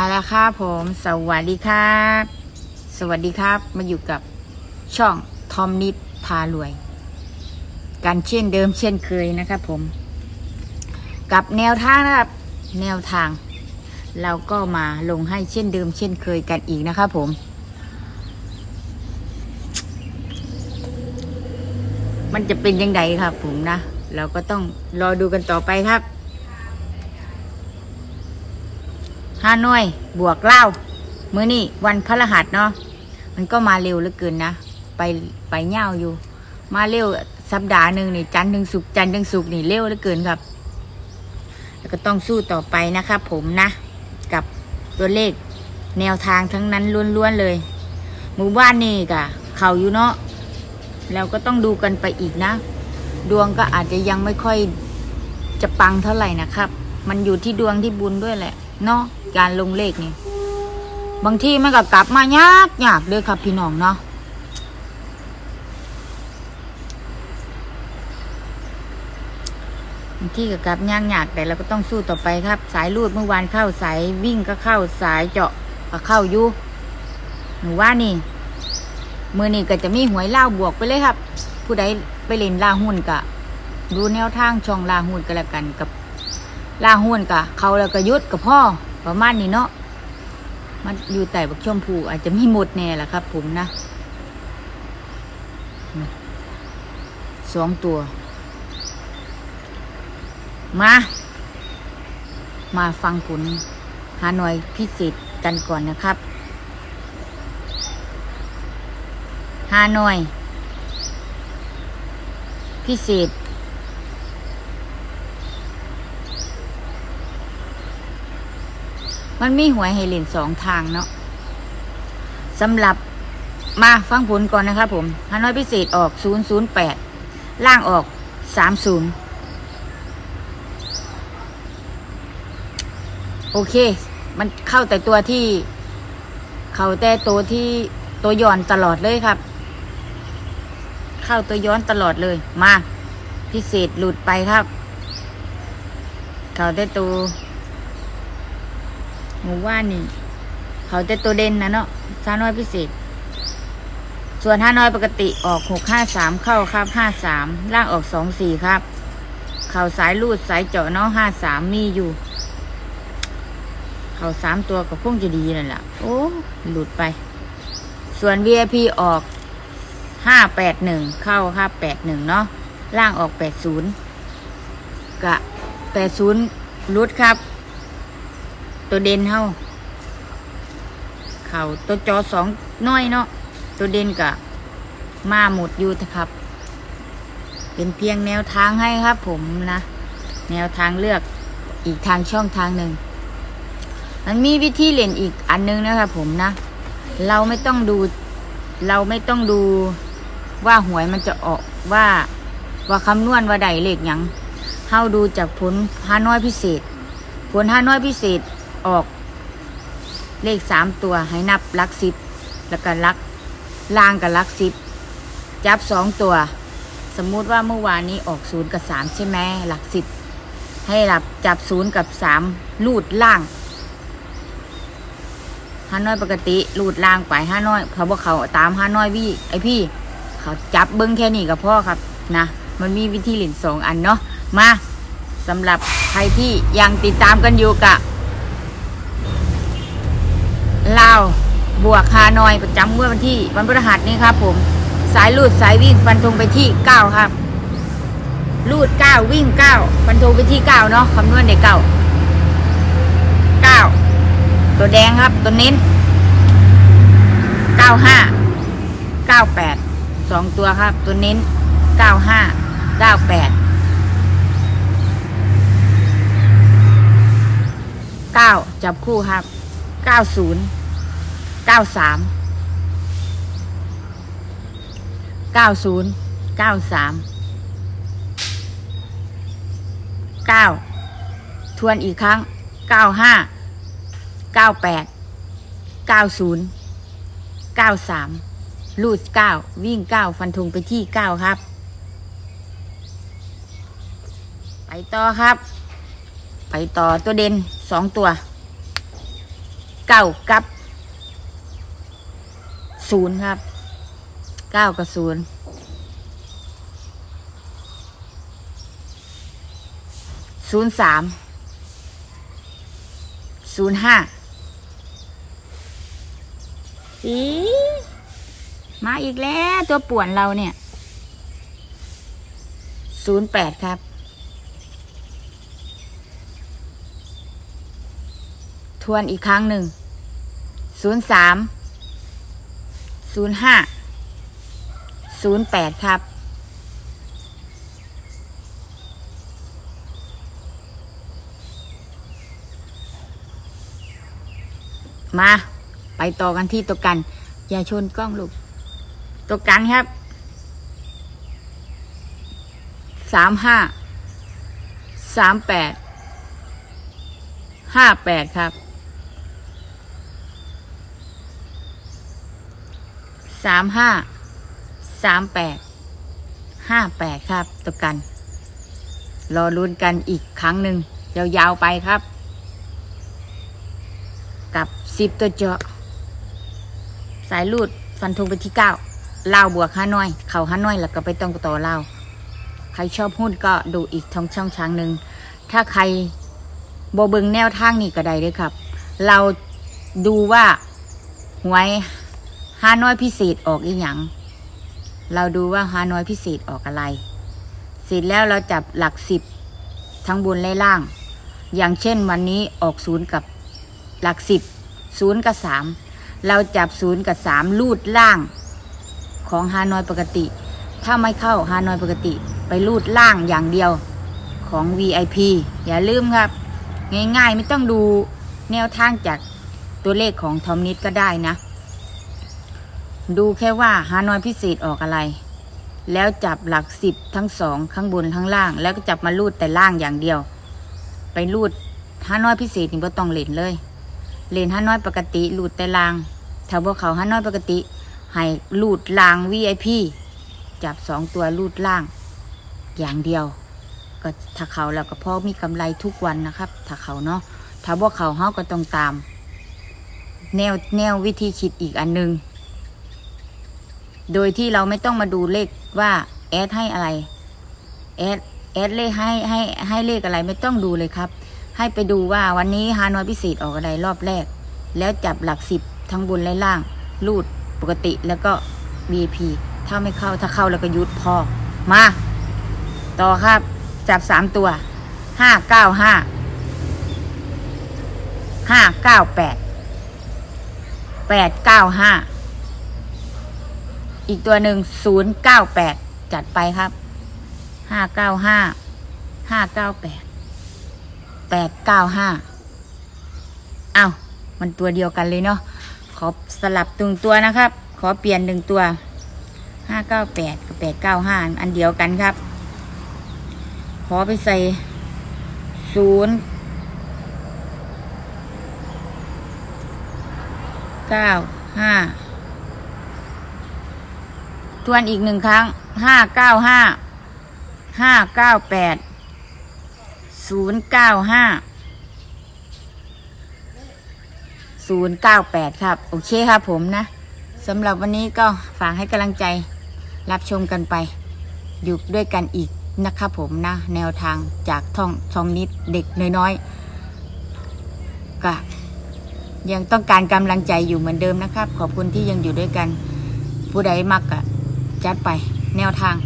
เอาละครับผมสวัสดีครับ สวัสดีครับ มาอยู่กับช่องทอมนิดพารวย กันเช่นเดิมเช่นเคยนะครับผม กับแนวทางนะครับ แนวทาง เราก็มาลงให้เช่นเดิม เช่นเคยกันอีกนะครับผมมันจะเป็นยังไงครับผมนะ เราก็ต้องรอดูกันต่อไปครับ ฮานอย บวกเล่ามื้อนี่วันพฤหัสเนาะมันก็มาเร็วเหลือเกินนะ ไปไปเง่าวอยู่ มาเร็วสัปดาห์หนึ่งนี่จันทร์ถึงศุกร์จันทร์ถึงศุกร์นี่เร็วเหลือเกินครับ แล้วก็ต้องสู้ต่อไปนะครับผมนะ กับตัวเลขแนวทางทั้งนั้นล้วนๆเลยหมู่บ้านนี่กะเขาอยู่เนาะแล้วก็ต้องดูกันไปอีกนะ ดวงก็อาจจะยังไม่ค่อยจะปังเท่าไหร่นะครับ มันอยู่ที่ดวงที่บุญด้วยแหละ เนาะ การลงเลขนี่ บางที่มันก็กลับมายากยากเลยครับพี่น้องเนาะบางที่ก็กลับยากยากแต่เราก็ต้องสู้ต่อไปครับ สายรูดเมื่อวานเข้าสายวิ่งก็เข้าสายเจาะก็เข้าอยู่หนูว่านี่มือนี่ก็จะมีหวยเล่าบวกไปเลยครับ ผู้ใดไปเล่นล่าหุ้นกะดูแนวทางช่องล่าหุ้นก็แล้วกันกับล่าหุ้นกะเขาแล้วก็ยุดกับพ่อ ประมาณนี้เนาะมันอยู่แต่บักชมพูอาจจะมีหมดแน่แหละครับ ผมนะสองตัว มา มาฟังผลหาหน่วยพิเศษกันก่อนนะครับหาหน่วยพิเศษ มันมีหวยให้เล่นสองทางเนาะสำหรับมาฟังผลก่อนนะครับผมฮานอยพิเศษออก 008 ล่างออก 30 โอเค มันเข้าแต่ตัวที่ เข้าแต่ตัวที่ตัวย้อนตลอดเลยครับ เข้าตัวย้อนตลอดเลย มา พิเศษหลุดไปครับ เข้าแต่ตัว หมู่ว่านนี่ เขาจะตัวเด่นนะเนาะซาน้อยพิเศษ ส่วนห้าน้อยปกติออกหกห้าสามเข้าครับห้าสามล่างออกสองสี่ครับ เข่าสายลูดสายเจาะเนาะห้าสามมีอยู่ เข่าสามตัวก็คงจะดีนั่นแหละโอ้หลุดไป ส่วน VIP ออกห้าแปดหนึ่งเข้าครับแปดหนึ่งเนาะล่างออกแปดศูนย์กะแปดศูนย์รุดครับ ตัวเด่นเฮาเขาตัวจอสองน้อยเนาะตัวเด่นกะมาหมดอยู่นะครับ เป็นเพียงแนวทางให้ครับ ผมนะ แนวทางเลือกอีกทางช่องทางหนึ่ง มันมีวิธีเล่นอีกอันนึงนะครับผมนะ เราไม่ต้องดู เราไม่ต้องดูว่าหวยมันจะออกว่าว่าคำนวณว่าใดเลขยังเฮาดูจากผลฮาน้อยพิเศษ ผลห้าน้อยพิเศษ ออก เลขสามตัวให้นับลักสิบแล้วก็ลักล่างกับลักสิบจับสองตัว สมมุติว่าเมื่อวานนี้ออกศูนย์กับสามใช่ไหมหลักสิบให้หลับจับศูนย์กับสามลูดล่างห้าน้อยปกติลูดล่างไปห้าน้อยเขาบอกเขาตามห้าน้อยพี่ไอพี่ เขาจับเบิ้งแค่นี้กับพ่อครับนะมันมีวิธีเล่นสองอันเนาะมาสำหรับใครที่ยังติดตามกันอยู่กับ ลาว บวกฮานอยประจำงวดวันที่ วันพฤหัสนี้ครับ ผมสายลูดสายวิ่งฟันธงไปที่เก้าครับ ลูดเก้าวิ่งเก้าฟันธงไปที่เก้าเนาะคำนวณในเก้าเก้าตัวแดงครับตัวเน้นเก้าห้าเก้าแปดสองตัวครับ ตัวเน้นเก้าห้าเก้าแปดเก้าจับคู่ครับ ก้าศูนย์เก้าสามเก้าศูนย์เก้าสามเก้าทวนอีกครั้งเก้าห้าเก้าแปดเก้าศูนย์เก้าสามลูดเก้าวิ่งเก้าฟันธงไปที่เก้าครับ ไปต่อครับ ไปต่อตัวเด่นสองตัว เก้ากับศูนย์ครับเก้ากับศูนย์ศูนย์สามศูนย์ห้าอีมาอีกแล้วตัวป่วนเราเนี่ยศูนย์แปดครับทวนอีกครั้งหนึ่ง ศูนย์สามศูนย์ห้าศูนย์แปดครับมา ไปต่อกันที่ตัวกัน อย่าชนกล้องลูก ตัวกันครับสามห้าสามแปดห้าแปดครับ สามห้าสามแปดห้าแปดครับตัวกัน รอลุ้นกันอีกครั้งหนึ่งยาวๆไปครับ กับสิบตัวเจาะ สายลูดฟันธงไปที่เก้าเล่าบวกห้าน้อย เข่าห้าน้อยแล้วก็ไปต้องต่อเล่าใครชอบหุ้นก็ดูอีกช่องช่องทางหนึ่งถ้าใครโบเบิงแนวทางนี้ก็ได้ด้วยครับ เราดูว่าหวย ฮานอยพิเศษออกอีหยัง เราดูว่าฮานอยพิเศษออกอะไร เสร็จแล้วเราจับหลักสิบทั้งบนและล่าง อย่างเช่นวันนี้ออกศูนย์กับหลักสิบศูนย์กับสามเราจับศูนย์กับสามลูดล่างของฮานอยปกติ ถ้าไม่เข้าฮานอยปกติ ไปลูดล่างอย่างเดียวของ VIP อย่าลืมครับ ง่ายๆไม่ต้องดูแนวทางจากตัวเลขของทอมนิดก็ได้นะ ดูแค่ว่าฮานอยพิเศษออกอะไร แล้วจับหลักสิบทั้งสองข้างบนข้างล่าง แล้วก็จับมาลูดแต่ล่างอย่างเดียว ไปลูดฮานอยพิเศษนี่บ่ต้องเล่นเลย เล่นฮานอยปกติลูดแต่ล่างถ้าพวกเขาฮานอยปกติ ให้ลูดล่าง VIP จับสองตัวลูดล่าง อย่างเดียว ก็ถ้าเขาแล้วก็พ่อมีกำไรทุกวันนะครับ ถ้าเขาเนาะถ้าพวกเขาเฮาก็ต้องตาม แนวแนววิธีคิดอีกอันหนึง โดยที่เราไม่ต้องมาดูเลขว่าแอดให้อะไรแอดแอดเลขให้ให้ให้เลขอะไรไม่ต้องดูเลยครับ ให้ไปดูว่าวันนี้ฮานอยพิเศษออกอะไรรอบแรก แล้วจับหลักสิบทั้งบนและล่างรูดปกติแล้วก็ VIP ถ้าไม่เข้าถ้าเข้าแล้วก็ยุดพอมา ต่อครับ จับสามตัวห้าเก้าห้าห้าเก้าแปดแปดเก้าห้า อีกตัวหนึ่งศูนย์เก้าแปดจัดไปครับห้าเก้าห้าห้าเก้าแปดแปดเก้าห้าอ้าวมันตัวเดียวกันเลยเนาะขอสลับตึงตัวนะครับ ขอเปลี่ยนหนึ่งตัวห้าเก้าแปดกับแปดเก้าห้าอันเดียวกันครับ ขอไปใส่ศูนย์เก้าห้า วนอีกหนึ่งครั้งห้าเก้าห้าห้าเก้าแปดศูนย์เก้าห้าศูนย์เก้าแปดครับ โอเคครับผมนะสำหรับวันนี้ก็ฝากให้กำลังใจรับชมกันไป อยู่ด้วยกันอีกนะครับผมนะ แนวทางจากท่องทอมนิดเด็กน้อยๆก็ยังต้องการกำลังใจอยู่เหมือนเดิมนะครับ ขอบคุณที่ยังอยู่ด้วยกัน ผู้ใดมักก็ จัดไปแนวทาง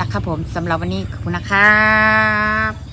นะครับผมสำหรับวันนี้ขอบคุณนะครับ